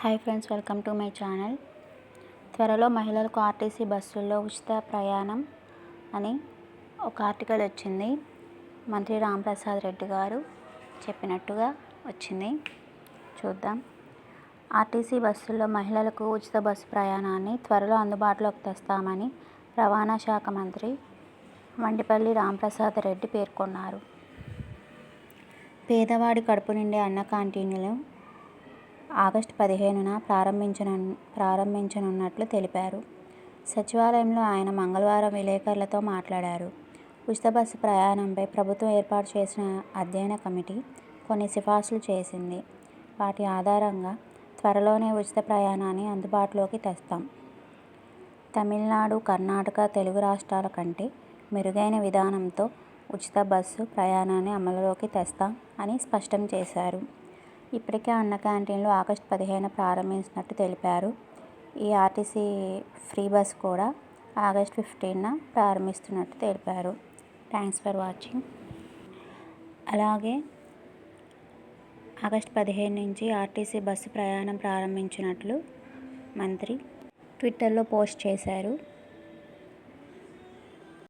Hi friends welcome to my channel. త్వరలో మహిళలకు RTC బస్సుల్లో ఉచిత ప్రయాణం అని ఒక ఆర్టికల్ వచ్చింది. మంత్రి రాంప్రసాద్ రెడ్డి గారు చెప్పినట్టుగా వచ్చింది. చూద్దాం. ఆర్టీసీ బస్సుల్లో మహిళలకు ఉచిత బస్సు ప్రయాణాన్ని త్వరలో అందుబాటులోకి తెస్తామని రవాణా శాఖ మంత్రి వండిపల్లి రాంప్రసాద్ రెడ్డి పేర్కొన్నారు. పేదవాడి కడుపు నిండే అన్న క్యాంటీన్లు ఆగస్టు పదిహేనున ప్రారంభించను ప్రారంభించనున్నట్లు తెలిపారు. సచివాలయంలో ఆయన మంగళవారం విలేకరులతో మాట్లాడారు. ఉచిత బస్సు ప్రయాణంపై ప్రభుత్వం ఏర్పాటు చేసిన అధ్యయన కమిటీ కొన్ని సిఫార్సులు చేసింది. వాటి ఆధారంగా త్వరలోనే ఉచిత ప్రయాణాన్ని అందుబాటులోకి తెస్తాం. తమిళనాడు కర్ణాటక తెలుగు రాష్ట్రాల కంటే మెరుగైన విధానంతో ఉచిత బస్సు ప్రయాణాన్ని అమలులోకి తెస్తాం అని స్పష్టం చేశారు. ఇప్పటికే అన్న క్యాంటీన్లు ఆగస్టు పదిహేను ప్రారంభించినట్టు తెలిపారు. ఈ ఆర్టీసీ ఫ్రీ బస్ కూడా ఆగస్ట్ ఫిఫ్టీన్న ప్రారంభిస్తున్నట్టు తెలిపారు. Thanks for watching. అలాగే ఆగస్ట్ పదిహేను నుంచి ఆర్టీసీ బస్సు ప్రయాణం ప్రారంభించినట్లు మంత్రి ట్విట్టర్లో పోస్ట్ చేశారు.